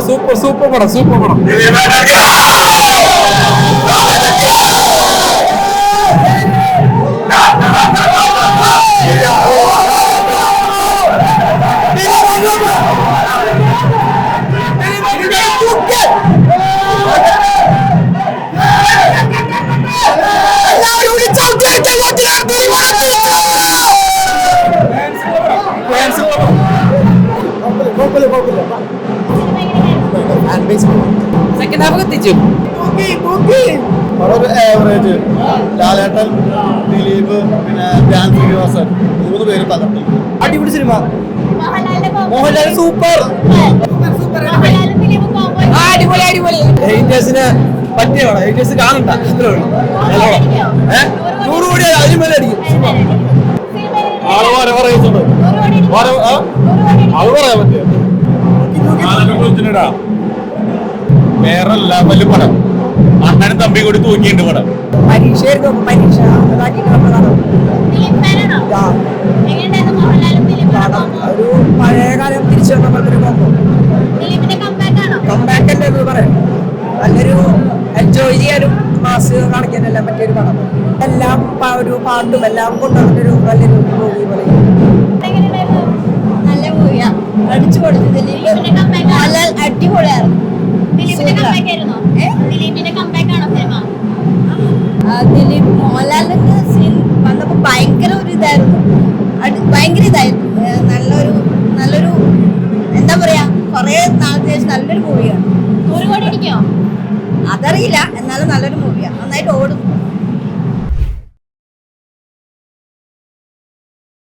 Super super super പടം super പടം. Second half എത്തിച്ചു വളരെ ആവറേജ് ലാലേട്ടൻ ദിലീപ് പിന്നെ ധ്യാൻ ശ്രീനിവാസൻ. മൂന്ന് പേര് തകർത്തു അടിപൊളി സിനിമ മോഹൻലാൽ സൂപ്പർ. അടിപൊളി അടിപൊളി. ഹേറ്റേഴ്സിന് പറ്റിയ പടം. ഹേറ്റേഴ്സ് കാണണ്ട അത്രേ ഉള്ളൂ. നൂറ് കോടി അതിന് മേലെ അടിക്കും. ആൾ വരെ പറയുന്നുണ്ട്? അത് പറയാൻ പറ്റില്ല വേറെ ലെവൽ പടം. അണ്ണനും തമ്പി കൂടി തൂക്കിയിട്ടുണ്ട് പടം. പരീക്ഷ? ഒരു പഴയ കാലം തിരിച്ചു വന്ന പോലത്തെ ഒരു കോമ്പോ ദിലീപിന്റെ കമ്പാക്ക് ആണോ? കമ്പാക്ക് അല്ലേ എന്ന് പറയാം. നല്ലൊരു എൻജോയ് ചെയ്യാനും മാസ് കാണിക്കാനെല്ലാം പറ്റിയൊരു പടം. എല്ലാം ഒരു പാട്ടും എല്ലാം കൊണ്ടുവന്നിട്ടൊരു നല്ലൊരു മൂവി പറയും നല്ല മൂവിയാ അടിച്ചു കൊടുത്തു ദിലീപിന്റെ കമ്പാക്ക് മോഹൻലാൽ അടിപൊളിയായിരുന്നു ദിലീപിന്റെ കമ്പാക്ക് ആയിരുന്നോ ദിലീപിന്റെ കമ്പാക്ക് ആണോ സിനിമ ദിലീപ് മോഹൻലാലിന്റെ സീൻ വന്നപ്പോ ഭയങ്കര ഒരു ഇതായിരുന്നു. ഭയങ്കര ഇതായിരുന്നു. നല്ലൊരു നല്ലൊരു എന്താ പറയാ കുറേ നാളത്തെ ശേഷം നല്ലൊരു മൂവിയാണ് അതറിയില്ല. എന്നാലും നല്ലൊരു മൂവിയാണ് നന്നായിട്ട് ഓടും